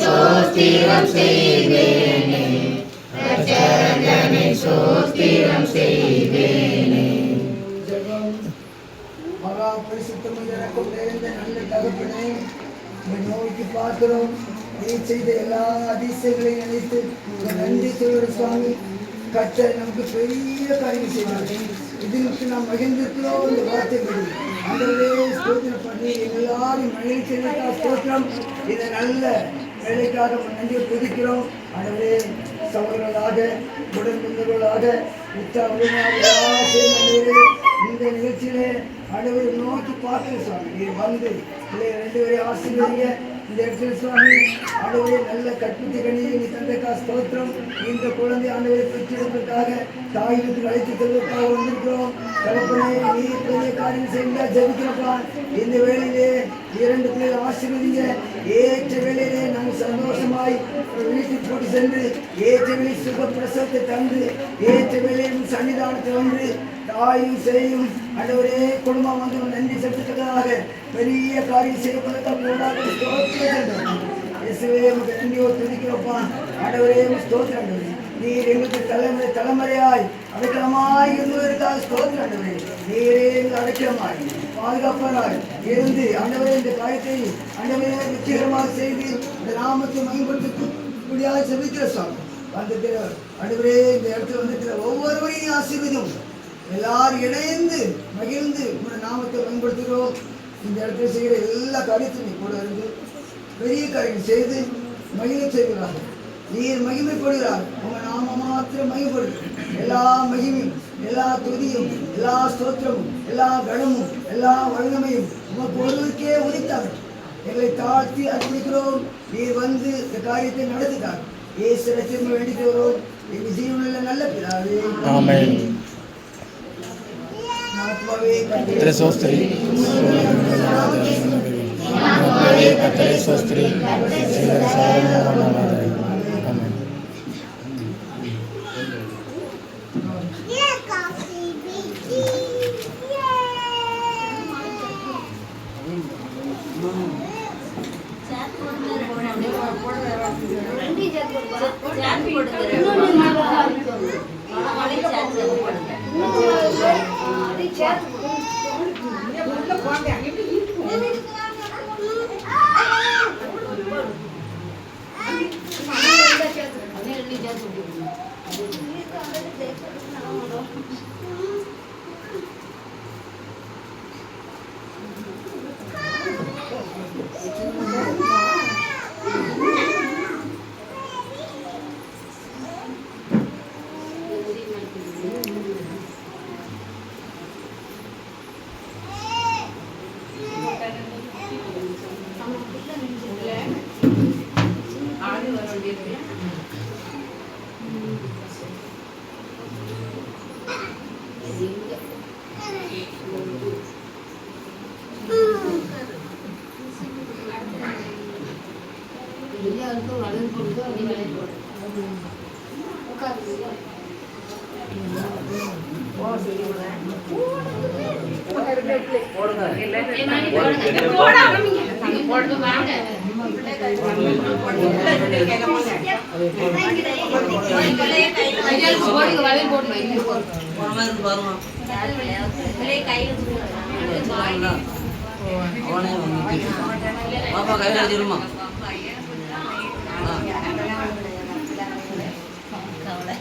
சோஸ்திரம் செய்வேனே ரட்சகனை சோஸ்திரம் செய்வேனே மகா பரிசுத்தமும் எனக்கும் நிறைந்த நல்ல தகப்பனே நோக்கி பார்க்கிறோம் நீ செய்த எல்லா அதிசயங்களையும் நினைத்து நன்றி சொல்கிற சுவாமி கர்த்தர் நமக்கு பெரிய காரியம் செய்தார் இதற்கு நாம் மகிழ்ந்திருக்கிறோம். இந்த வார்த்தைப்படி ஆண்டவரே ஸ்தோத்திரம் பண்ணி எல்லாரும் மகிழ்ச்சியா ஸ்தோத்திரம். இந்த நல்ல வேலைக்காக நன்றி நன்றியை துதிக்கிறோம். ஆண்டவரே சகோதரர்களாக உடன்பிறந்தவர்களாக இந்த நிகழ்ச்சியிலே ஆண்டவரை நோக்கி பார்க்கிற சுவாமி நீர் வந்து இல்லை ரெண்டு பேரை ஆசீர்வதிங்க. இந்த இடத்துல சுவாமி ஆண்டவரே நல்ல கற்பித்து கணியை நீ தந்தைக்கா ஸ்தோத்திரம். இந்த குழந்தை ஆண்டவரை பெற்றெடுப்பதற்காக தாயிற்கு அழைத்து செல்வதற்காக வந்திருக்கிறோம். தகப்பனே நீ பெரிய காரியம் செய்ய ஜெபிக்கிறப்பா. இந்த வேளையிலே இரண்டு பிள்ளைகள் ஆசீர்வதிங்க. ஏற்ற வேளையிலே நாங்கள் சந்தோஷமாய் வீட்டுக்கு கூட்டி சென்று ஏற்ற வேலை சுக பிரசவத்தை தந்து ஏற்ற வேலையும் சன்னிதானத்தில் வந்து தாயும் செய்யும் அண்டவரே குடும்பம் வந்து நன்றி செலுத்துவதாக பெரிய காரியம் செய்யப்பதற்காக போடாத ஸ்தோத்திரம் இயேசுவே உமக்கு நன்றியோடு துதிக்கிறப்பா ஆண்டவரே ஸ்தோத்திரம் நீர் எங்களுக்கு தலைமுறை தலைமுறையாய் அடைக்கலமாய் இருந்ததற்காக ஸ்தோத்திரம் ஆண்டவரே நீரே எங்கள் அடைக்கலமாய். பாதுகாப்பராய் இருந்து ஆண்டவரே இந்த காரியத்தை ஆண்டவரே வெற்றிகரமாக செய்து இந்த நாமத்தை மகிழ்படுத்தி இப்படியாக செபிக்கிற சுவாமி ஆண்டவரே இந்த இடத்துல வந்துட்டு ஒவ்வொருவரையும் ஆசீர்வதும் எல்லாரும் இணைந்து மகிழ்ந்து உங்கள் நாமத்தை பயன்படுத்துகிறோம் இந்த இடத்துல செய்கிற எல்லா காரியத்தையும் நீ கூட இருந்து பெரிய காரியம் செய்து மகிழ செய்கிறார்கள். நீர் மகிமைப்படுகிறார். உங்கள் நாம மாத்திரம் மகிமைப்படுது. எல்லா மகிமையும் எல்லா துதியும் எல்லா ஸ்தோத்திரமும் எல்லா கணமும் எல்லா வல்லமையும் உமக்கு ஒருவருக்கே உரித்தார்கள். எங்களை தாழ்த்தி அர்ப்பணிக்கிறோம். நீர் வந்து இந்த காரியத்தை நடத்திட்டார் இயேசு ரசித்து வேண்டிக்கிறோம் எங்கள் ஜீவனில் நல்ல பிதாவே. ஆமென். கத்திர சோஸ்திரி. கத்திர சோஸ்திரி. பாப்பா கையில் வச்சிருமா போடணும்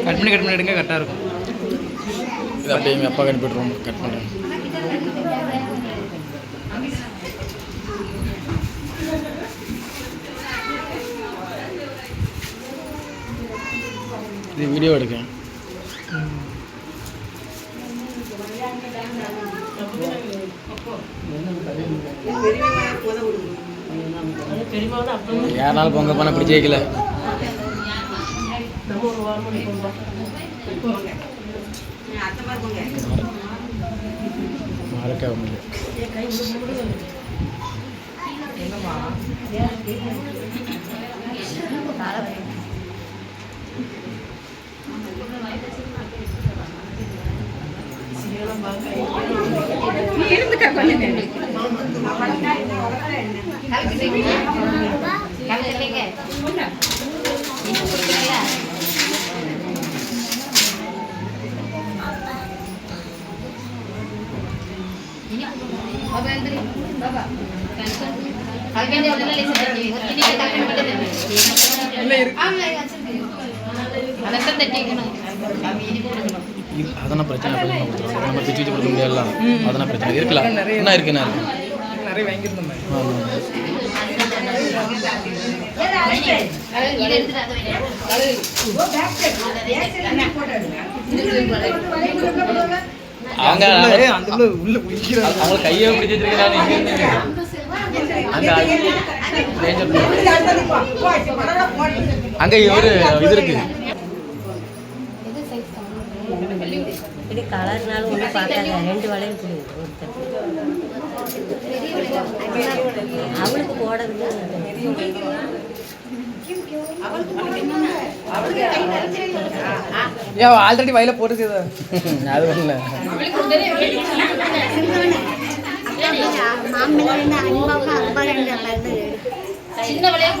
கட் பண்ணி. கட் பண்ணி எடுங்க கரெக்டாக இருக்கும் இது அப்படியே எங்கள் அப்பா கட் கட் பண்ணுறேன் இது வீடியோ எடுக்கேன் யாருனாலும் பொங்க பண்ண பிடிச்சி வைக்கல. மறக்க முடியல இது அதெல்லாம் பிரச்சனை. பண்ணி கொடுத்துருவோம் நம்ம பிச்சு வச்சு கொடுக்க முடியாதுல்ல. அதெல்லாம் பிரச்சனை. இருக்கலாம். என்ன இருக்கு என்ன இருக்கு? நிறைய வாங்கியிருந்தோம் ஆமாம் அவங்க அந்த உள்ள உள்ள குளிக்கிற அவங்க கையை பிடிச்சி வச்சிருக்கேன் இங்க இருந்து அங்க அங்க ஒரு இது இருக்கு. இப்படி கலர்னாலும் ஒன்றும் பார்க்காத ரெண்டு வளையல் ஒருத்தர் அவளுக்கு போடுறது ஆல்ரெடி வயல அது ஒண்ணு. சின்ன வளையல்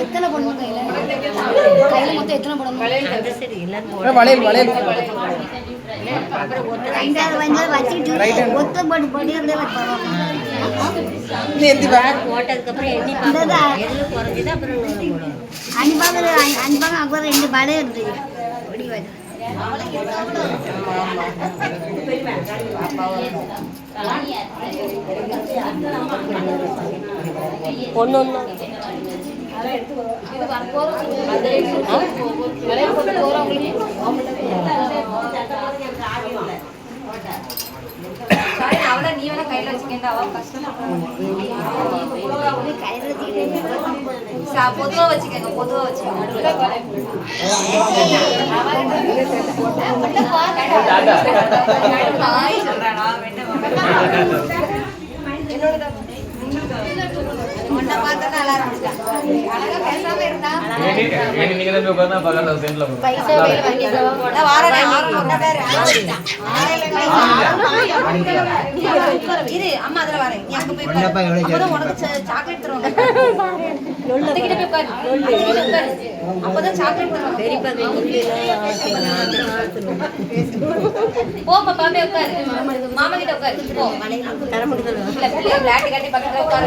எத்தனை பொண்ணு கையில கையில மொத்தம் எத்தனை பொண்ணு சரி எல்லாரும் வளையல் வளையல் ஒத்த போட்டு போட்டு அப்படியே நீ எந்தி பேக் போட்டதுக்கு அப்புறம் எண்ணி பார்க்கணும் எதுல குறைஞ்சது அப்புறம் போடுவோம் அன்பாக அன்பாக அப்புறம் ரெண்டு படம் இருந்தது ஒடி வச்சு ஒன்று ஒன்று அவளை பொதுவா வச்சுக்கோங்க பொதுவா வச்சுக்கோங்க. சொல்றானா உன்னை பார்த்தா நல்லா இருந்துச்சா அழகா பேசாம இருந்தா நீங்க தான் உட்கார்ந்தா பக்கத்துல சென்ட்ல பைசா வேலை வாங்கி நான் ஆறு பேர் இரு அம்மா அதுல வரேன். நீ அங்க போய் உனக்கு சாக்லேட் தருவாங்க. அதுகிட்ட போய் உட்காரு. உட்காரு. அப்பதான் சாக்லேட் தருவாங்க. பெரியப்பா போ பாப்பா போய் உட்காரு. மாமா கிட்ட உட்காரு. போ. தர முடியல. காட்டி பக்கத்துல உட்கார.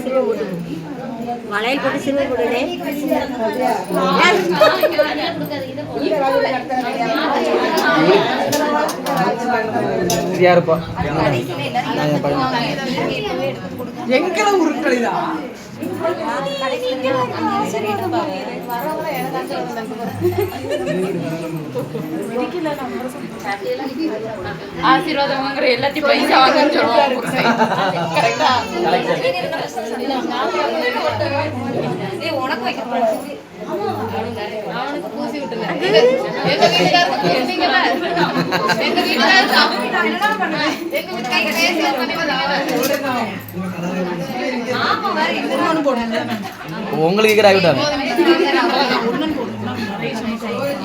சில்வர் போட்டு வளையல் போட்டு சிறுவை போட்டுனே சரியா இருப்பா என் ஆசீர்வாதம் எல்லாத்தையும் பைசா வாங்கன்னு சொல்லுவோம் கரெக்டா உனக்கு வைக்க அவனுக்கு பூசி எங்க எங்க வீட்டுக்காரருக்கு எங்க உங்களுக்கு இருக்கிற ஆகிவிட்டாங்க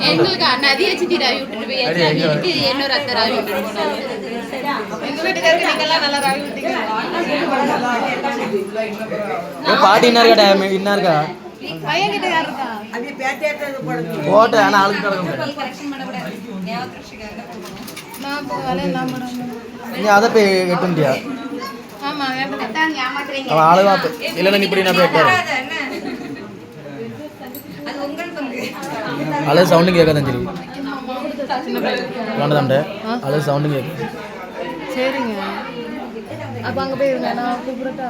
எங்களுக்கு நதியை சுத்தி ராவி விட்டுட்டு அன்னைக்கு இன்னொரு அத்தை ராவி விட்டுட்டு பாட்டி என்ன இருக்கா என்ன இருக்கா? கிட்ட போட்டு ஆளுக்கு கிடக்கும் நீ அதை போய் ஏமாத்துறீங்க அவன் ஆளு பார்த்து. இல்லைன்னா இப்படி நான் போய் எட்டாரு அது உங்கள் பங்கு. அழகு சவுண்டு கேட்காதான் சரி வேண்டாம்டே அழகு சவுண்டு கேட்கு சரிங்க. அப்ப அங்க போயிருங்க நான் கூப்பிடட்டா